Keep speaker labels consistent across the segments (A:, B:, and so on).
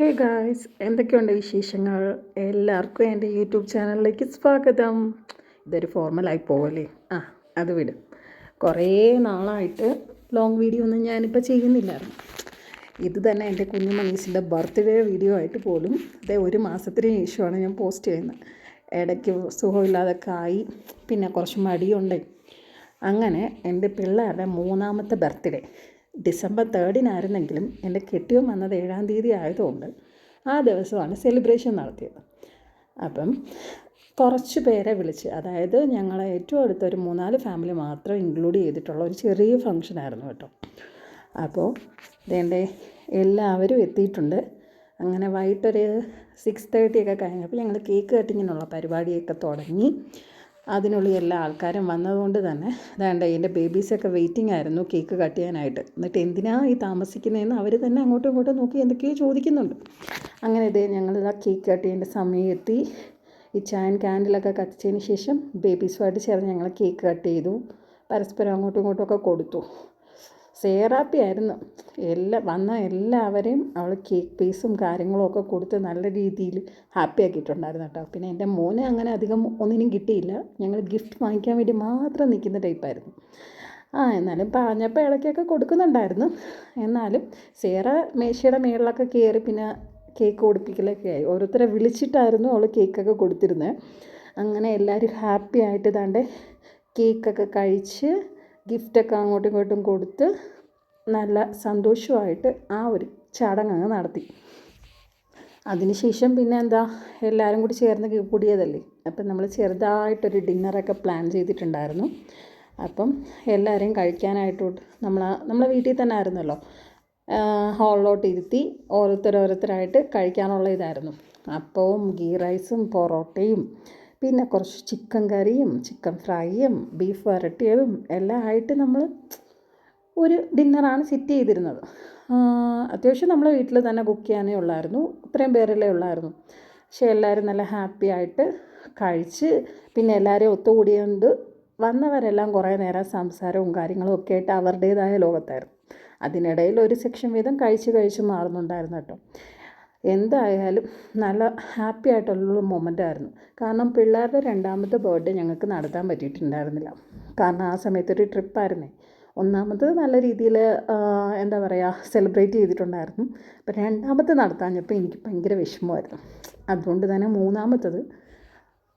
A: Hey guys എന്തൊക്കെയുണ്ട് വിശേഷങ്ങൾ? എല്ലാവർക്കും എന്റെ യൂട്യൂബ് ചാനലിലേക്ക് സ്വാഗതം. ഇതൊരു ഫോർമലായി പോവല്ലേ? ആ അത് വിടും. കുറേ നാളായിട്ട് ലോങ് വീഡിയോ ഒന്നും ഞാനിപ്പോൾ ചെയ്യുന്നില്ലായിരുന്നു. ഇത് തന്നെ എന്റെ കുഞ്ഞു മനീസിന്റെ ബർത്ത്ഡേ വീഡിയോ ആയിട്ട് പോലും അതേ ഒരു മാസത്തിന് ശേഷമാണ് ഞാൻ പോസ്റ്റ് ചെയ്യുന്നത്. ഇടയ്ക്ക് സുഖമില്ലാതൊക്കെ ആയി പിന്നെ കുറച്ച് മടിയുണ്ട്. അങ്ങനെ എന്റെ പിള്ളേരുടെ മൂന്നാമത്തെ ബർത്ത്ഡേ ഡിസംബർ തേർഡിനായിരുന്നെങ്കിലും എന്റെ കെട്ടിയോ വന്നത് ഏഴാം തീയതി ആയതുകൊണ്ട് ആ ദിവസമാണ് സെലിബ്രേഷൻ നടത്തിയത്. അപ്പം കുറച്ച് പേരെ വിളിച്ച് അതായത് ഞങ്ങളെ ഏറ്റവും അടുത്തൊരു മൂന്നാൽ ഫാമിലി മാത്രം ഇൻക്ലൂഡ് ചെയ്തിട്ടുള്ള ഒരു ചെറിയ ഫങ്ഷനായിരുന്നു കേട്ടോ. അപ്പോൾ ഇതേണ്ടേ എല്ലാവരും എത്തിയിട്ടുണ്ട്. അങ്ങനെ വൈകിട്ടൊരു സിക്സ് തേർട്ടിയൊക്കെ കഴിഞ്ഞപ്പോൾ ഞങ്ങൾ കേക്ക് കട്ടിങ്ങിനുള്ള പരിപാടിയൊക്കെ തുടങ്ങി. അതിനുള്ളിൽ എല്ലാ ആൾക്കാരും വന്നതുകൊണ്ട് തന്നെ അതാണ്ട് എന്റെ ബേബീസൊക്കെ വെയിറ്റിംഗ് ആയിരുന്നു കേക്ക് കട്ട് ചെയ്യാനായിട്ട് എന്നിട്ട് എന്തിനാണ് ഈ താമസിക്കുന്നതെന്ന് അവർ തന്നെ അങ്ങോട്ടും ഇങ്ങോട്ടും നോക്കി എന്തൊക്കെയോ ചോദിക്കുന്നുണ്ട്. അങ്ങനെ ഇതേ ഞങ്ങളിതാ കേക്ക് കട്ട് ചെയ്യേണ്ട സമയം എത്തി ഈ ചായൻ ക്യാൻഡിലൊക്കെ കത്തിച്ചതിന് ശേഷം ബേബീസുമായിട്ട് ചേർന്ന് ഞങ്ങൾ കേക്ക് കട്ട് ചെയ്തു. പരസ്പരം അങ്ങോട്ടും ഇങ്ങോട്ടും ഒക്കെ കൊടുത്തു. സേറാപ്പി ആയിരുന്നു. എല്ലാ വന്ന എല്ലാവരെയും അവൾ കേക്ക് പീസും കാര്യങ്ങളും ഒക്കെ കൊടുത്ത് നല്ല രീതിയിൽ ഹാപ്പി ആക്കിയിട്ടുണ്ടായിരുന്നു കേട്ടോ. പിന്നെ എന്റെ മോനെ അങ്ങനെ അധികം ഒന്നിനും കിട്ടിയില്ല. ഞങ്ങൾ ഗിഫ്റ്റ് വാങ്ങിക്കാൻ വേണ്ടി മാത്രം നിൽക്കുന്ന ടൈപ്പായിരുന്നു ആ എന്നാലും പറഞ്ഞപ്പോൾ ഇടയ്ക്കൊക്കെ കൊടുക്കുന്നുണ്ടായിരുന്നു. എന്നാലും സേറ മേശയുടെ മേളിലൊക്കെ കയറി പിന്നെ കേക്ക് കൊടുപ്പിക്കലൊക്കെ ആയി. ഓരോരുത്തരെ വിളിച്ചിട്ടായിരുന്നു അവൾ കേക്കൊക്കെ കൊടുത്തിരുന്നത് അങ്ങനെ എല്ലാവരും ഹാപ്പി ആയിട്ട് ഇതാണ്ട് കേക്കൊക്കെ കഴിച്ച് ഗിഫ്റ്റൊക്കെ അങ്ങോട്ടും ഇങ്ങോട്ടും കൊടുത്ത് നല്ല സന്തോഷമായിട്ട് ആ ഒരു ചടങ്ങ് നടത്തി. അതിനുശേഷം പിന്നെ എന്താ എല്ലാവരും കൂടി ചേർന്ന് കൂടിയതല്ലേ? അപ്പം നമ്മൾ ചെറുതായിട്ടൊരു ഡിന്നറൊക്കെ പ്ലാൻ ചെയ്തിട്ടുണ്ടായിരുന്നു. അപ്പം എല്ലാവരെയും കഴിക്കാനായിട്ട് നമ്മൾ നമ്മളെ വീട്ടിൽ തന്നെ ആയിരുന്നല്ലോ. ഹോളിലോട്ട് ഇരുത്തി ഓരോരുത്തർ ഓരോരുത്തരായിട്ട് കഴിക്കാനുള്ള ഇതായിരുന്നു. അപ്പവും ഗീ റൈസും പൊറോട്ടയും പിന്നെ കുറച്ച് ചിക്കൻ കറിയും ചിക്കൻ ഫ്രൈയും ബീഫ് വരട്ടിയതും എല്ലാം ആയിട്ട് നമ്മൾ ഒരു ഡിന്നറാണ് സെറ്റ് ചെയ്തിരുന്നത്. അത്യാവശ്യം നമ്മളെ വീട്ടിൽ തന്നെ കുക്ക് ചെയ്യാനേ ഉള്ളായിരുന്നു. ഇത്രയും പേരല്ലേ ഉള്ളായിരുന്നു. പക്ഷേ എല്ലാവരും നല്ല ഹാപ്പി ആയിട്ട് കഴിച്ച് പിന്നെ എല്ലാവരും ഒത്തുകൂടിയുണ്ട് വന്നവരെല്ലാം കുറേ നേരം സംസാരവും കാര്യങ്ങളും ഒക്കെ ആയിട്ട് അവരുടേതായ ലോകത്തായിരുന്നു. അതിനിടയിൽ ഒരു സെക്ഷൻ വീതം കഴിച്ച് കഴിച്ച് മാറുന്നുണ്ടായിരുന്നു കേട്ടോ. എന്തായാലും നല്ല ഹാപ്പി ആയിട്ടുള്ള മൊമെന്റ് ആയിരുന്നു. കാരണം പിള്ളേരുടെ രണ്ടാമത്തെ ബർത്ത്ഡേ ഞങ്ങൾക്ക് നടത്താൻ പറ്റിയിട്ടുണ്ടായിരുന്നില്ല. കാരണം ആ സമയത്തൊരു ട്രിപ്പായിരുന്നേ. ഒന്നാമത് നല്ല രീതിയിൽ എന്താ പറയുക സെലിബ്രേറ്റ് ചെയ്തിട്ടുണ്ടായിരുന്നു. അപ്പം രണ്ടാമത്തെ നടത്താഞ്ഞപ്പോൾ എനിക്ക് ഭയങ്കര വിഷമമായിരുന്നു. അതുകൊണ്ട് തന്നെ മൂന്നാമത്തത്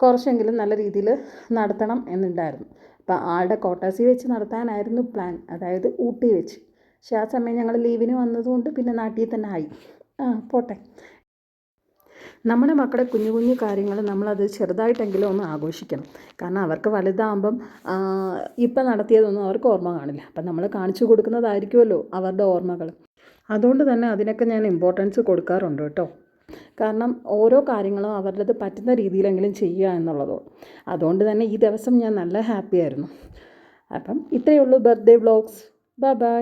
A: കുറച്ചെങ്കിലും നല്ല രീതിയിൽ നടത്തണം എന്നുണ്ടായിരുന്നു. അപ്പോൾ ആളുടെ കോട്ടാസി വെച്ച് നടത്താനായിരുന്നു പ്ലാൻ അതായത് ഊട്ടി വെച്ച്. പക്ഷേ ആ സമയം ഞങ്ങൾ ലീവിന് വന്നതുകൊണ്ട് പിന്നെ നാട്ടിൽ തന്നെ ആയി. ആ പോട്ടെ. നമ്മുടെ മക്കളുടെ കുഞ്ഞു കുഞ്ഞു കാര്യങ്ങൾ നമ്മളത് ചെറുതായിട്ടെങ്കിലും ഒന്ന് ആഘോഷിക്കണം. കാരണം അവർക്ക് വലുതാകുമ്പം ഇപ്പം നടത്തിയതൊന്നും അവർക്ക് ഓർമ്മ കാണില്ല. അപ്പം നമ്മൾ കാണിച്ചു കൊടുക്കുന്നതായിരിക്കുമല്ലോ അവരുടെ ഓർമ്മകൾ. അതുകൊണ്ട് തന്നെ അതിനൊക്കെ ഞാൻ ഇമ്പോർട്ടൻസ് കൊടുക്കാറുണ്ട് കേട്ടോ. കാരണം ഓരോ കാര്യങ്ങളും അവരുടേത് പറ്റുന്ന രീതിയിലെങ്കിലും ചെയ്യുക എന്നുള്ളതോ. അതുകൊണ്ട് തന്നെ ഈ ദിവസം ഞാൻ നല്ല ഹാപ്പി ആയിരുന്നു. അപ്പം ഇത്രയേ ഉള്ളൂ. Birthday vlogs bye bye